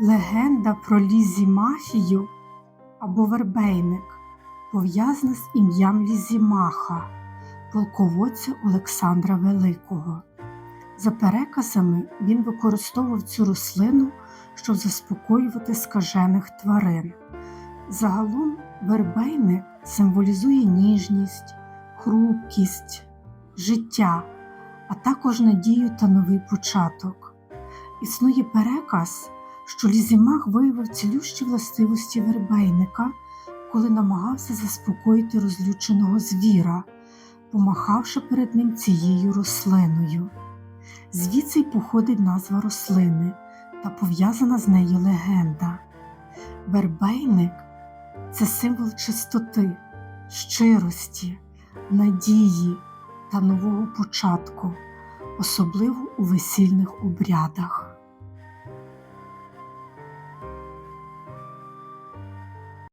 Легенда про Лізімахію або Вербейник пов'язана з ім'ям Лізімаха, полководця Олександра Великого. За переказами, він використовував цю рослину, щоб заспокоювати скажених тварин. Загалом вербейник символізує ніжність, хрупкість, життя, а також надію та новий початок. Існує переказ, що Лізімах виявив цілющі властивості вербейника, коли намагався заспокоїти розлюченого звіра, помахавши перед ним цією рослиною. Звідси й походить назва рослини та пов'язана з нею легенда. Вербейник це символ чистоти, щирості, надії та нового початку, особливо у весільних обрядах.